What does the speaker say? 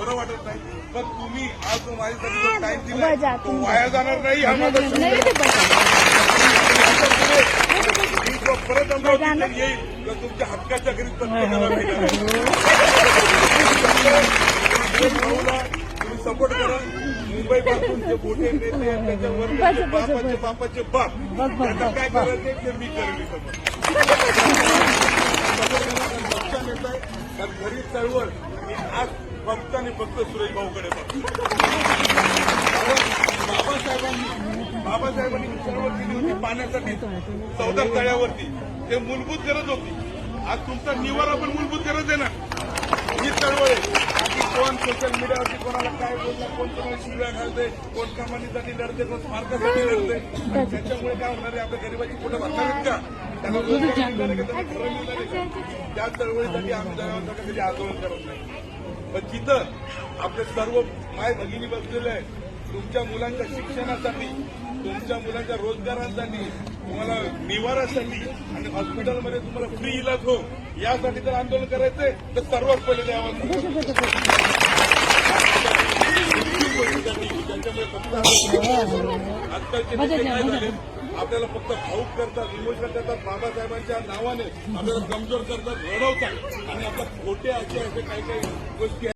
बरं वाटत नाही. पण तुम्ही आज जो माझ्यासाठी जो टाइम दिला तो वाया जाणार नाही हा माझा. मी जो परत अमरावतीत येईल तर तुमच्या हक्काच्या घरी प्रत्येकाला सपोर्ट करा. मुंबई पासून जे मोठे नेते त्याच्यावर त्यांचे बापाचे बापाचे बाप. त्यांना काय करायचे ते मी करेन इथं. पक्ष नेता आहे तर घरी चळवळ मी आज फक्त आणि फक्त सुरेश भाऊकडे बघतो. बाबासाहेबांनी बाबासाहेबांनी चळवळ केली होती पाण्यासाठी चौदा तळ्यावरती ते मूलभूत गरज होती. आज तुमचा निवारा पण मूलभूत गरज आहे ना? ही चळवळ आहे. कोण सोशल मीडियावरती कोणाला काय बोलणार कोण कोणाला शिव्या घालते कोण कमानीसाठी लढते कोण स्मारकासाठी लढते त्याच्यामुळे काय होणार आहे? आपल्या गरीबाची कुठं भरणार आहेत का? त्यांना त्याच त्या चळवळीसाठी आम्ही जनावरांसाठी कधी आंदोलन करत नाही. पण तिथं आपले सर्व माय भगिनी बसलेले आहे तुमच्या मुलांच्या शिक्षणासाठी तुमच्या मुलांच्या रोजगारासाठी तुम्हाला निवारासाठी आणि हॉस्पिटलमध्ये तुम्हाला फ्री इलाज हो यासाठी जर आंदोलन करायचंय तर सर्वात पहिले द्यावं त्याच्यामुळे फक्त आजकालचे नेते काय झाले आपल्याला फक्त भाऊक करतात इमोशनल करतात बाबासाहेबांच्या नावाने आपल्याला कमजोर करतात रडवतात. आणि आपल्या खोटे असे असे काही काही गोष्टी आहेत.